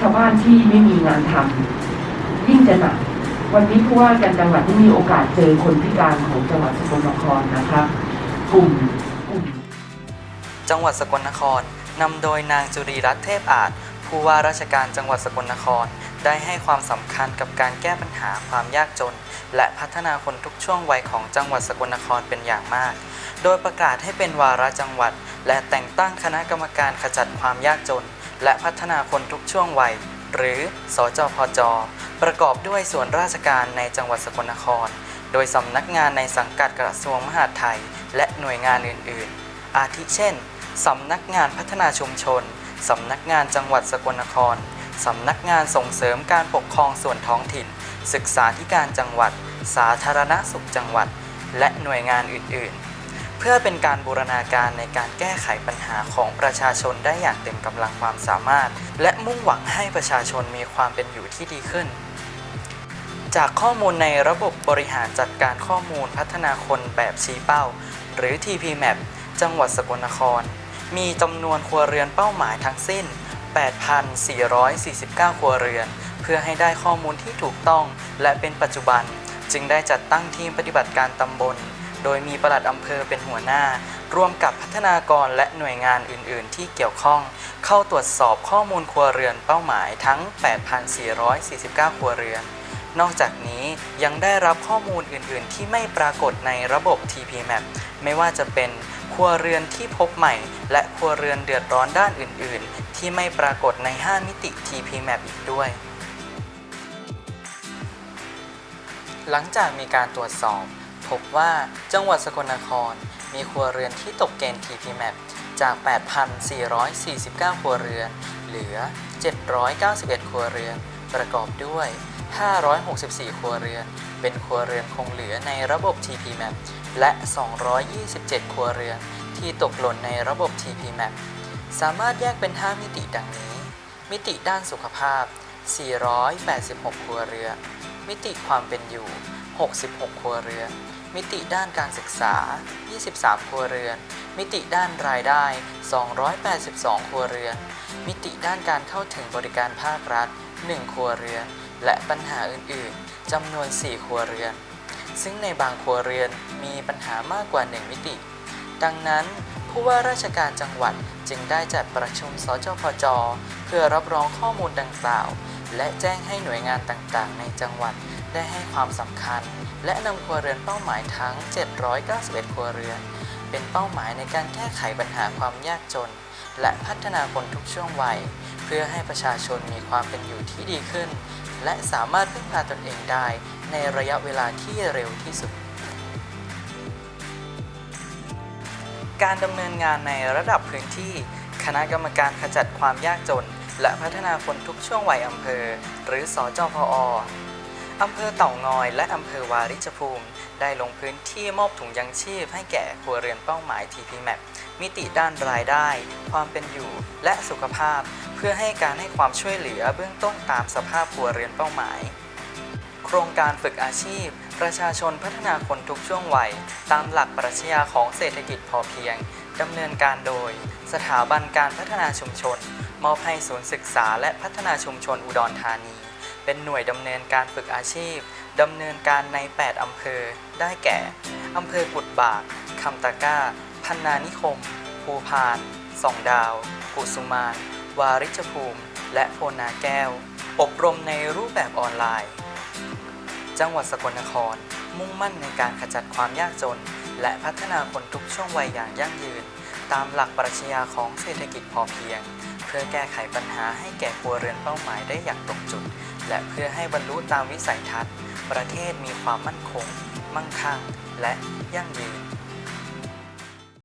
ชาวบ้านที่ไม่มีงานทำยิ่งจะหนัก วันนี้ผู้ว่าการจังหวัดได้มีโอกาสเจอคนพิการของจังหวัดสกลนครนะคะกลุ่มกลุ่ม จังหวัดสกลนครนำโดยนางจุรีรัตน์เทพอาจ ผู้ว่าราชการจังหวัดสกลนคร ได้ให้ความสำคัญกับการแก้ปัญหาความยากจน และพัฒนาคนทุกช่วงวัยของจังหวัดสกลนครเป็นอย่างมาก โดยประกาศให้เป็นวาระจังหวัด และแต่งตั้งคณะกรรมการขจัดความยากจน และพัฒนาคนทุกช่วงวัย หรือสจพจ ประกอบด้วยส่วนราชการในจังหวัดสกลนคร โดยสำนักงานในสังกัดกระทรวงมหาดไทย และหน่วยงานอื่น ๆ อาทิเช่นสำนักงานพัฒนาชุมชน สำนักงานจังหวัดสกลนคร สำนักงานส่งเสริมการปกครองส่วนท้องถิ่น ศึกษาธิการจังหวัด สาธารณสุขจังหวัด และหน่วยงานอื่น ๆ เพื่อเป็นการบูรณาการในการแก้ไขปัญหาของประชาชนได้อย่างเต็มกำลังความสามารถ และมุ่งหวังให้ประชาชนมีความเป็นอยู่ที่ดีขึ้น จากข้อมูลในระบบบริหารจัดการข้อมูลพัฒนาคนแบบชี้เป้า หรือ TPMAP จังหวัดสกลนคร มีจำนวนครัวเรือนเป้าหมายทั้งสิ้น 8,449 ครัวเรือน เพื่อให้ได้ข้อมูลที่ถูกต้อง และเป็นปัจจุบัน จึงได้จัดตั้งทีมปฏิบัติการตำบล โดยมีปลัดอำเภอเป็นหัวหน้า ร่วมกับพัฒนากรและหน่วยงานอื่น ๆ ที่เกี่ยวข้อง เข้าตรวจสอบข้อมูลครัวเรือนเป้าหมายทั้ง 8,449 ครัวเรือน นอกจากนี้ยังได้รับข้อมูลอื่น ๆ ที่ไม่ปรากฏในระบบ TPMAP ไม่ว่าจะเป็นครัวเรือนที่พบใหม่ และครัวเรือนเดือดร้อนด้านอื่น ๆ ที่ไม่ปรากฏใน 5 มิติ TPMAP อีกด้วยหลังจากมีการตรวจสอบ พบว่าจังหวัดสกลนคร มีครัวเรือนที่ตกเกณฑ์ TPMAP จาก 8,449 ครัวเรือน เหลือ 791 ครัวเรือน ประกอบด้วย 564 ครัวเรือน เป็นครัวเรือนคงเหลือในระบบ TPMAP และ 227 ครัวเรือน ที่ตกหล่นในระบบ TPMAP สามารถแยกเป็น 5 มิติดังนี้ มิติด้านสุขภาพ 486 ครัวเรือน มิติความเป็นอยู่ 66 ครัวเรือน มิติด้านการศึกษา 23 ครัวเรือน มิติด้านรายได้ 282 ครัวเรือน มิติด้านการเข้าถึงบริการภาครัฐ 1 ครัวเรือน และปัญหาอื่น ๆ จำนวน 4 ครัวเรือน ซึ่งในบางครัวเรือนมีปัญหามากกว่า 1 มิติ ดังนั้นผู้ว่าราชการจังหวัดจึงได้จัดประชุมสจพจ เพื่อรับรองข้อมูลดังกล่าว และแจ้งให้หน่วยงานต่างๆ ในจังหวัดได้ให้ความสำคัญ และนำครัวเรือนเป้าหมายทั้ง 791 ครัวเรือน เป็นเป้าหมายในการแก้ไขปัญหาความยากจน และพัฒนาคนทุกช่วงวัย เพื่อให้ประชาชนมีความเป็นอยู่ที่ดีขึ้น และสามารถพึ่งพาตนเองได้ในระยะเวลาที่เร็วที่สุด การดำเนินงานในระดับพื้นที่ คณะกรรมการขจัดความยากจน และพัฒนาคนทุกช่วงวัยอำเภอ หรือสอจพออำเภอเต่างอย และอำเภอวาริชภูมิ ได้ลงพื้นที่มอบถุงยังชีพให้แก่ครัวเรือนเป้าหมาย TPMAP มิติด้านรายได้ ความเป็นอยู่ และสุขภาพ เพื่อให้การให้ความช่วยเหลือเบื้องต้นตามสภาพครัวเรือนเป้าหมาย โครงการฝึกอาชีพ ประชาชนพัฒนาคนทุกช่วงวัย ตามหลักปรัชญาของเศรษฐกิจพอเพียงดำเนินการโดย สถาบันการพัฒนาชุมชน มอบให้ศูนย์ศึกษาและพัฒนาชุมชนอุดรธานี เป็นหน่วยดำเนินการฝึกอาชีพดำเนินการใน 8 อำเภอ ได้แก่ อำเภอกุดบากคำตะก้า พันนานิคม ภูพานสองดาวกุสุมาน วาริชภูมิ และโพนาแก้ว อบรมในรูปแบบออนไลน์ จังหวัดสกลนคร มุ่งมั่นในการขจัดความยากจน และพัฒนาคนทุกช่วงวัยอย่างยั่งยืน ตามหลักปรัชญาของเศรษฐกิจพอเพียง เพื่อแก้ไขปัญหาให้แก่ครัวเรือนเป้าหมายได้อย่างตรงจุด และเพื่อให้บรรลุตามวิสัยทัศน์ ประเทศมีความมั่นคง มั่งคั่ง และยั่งยืน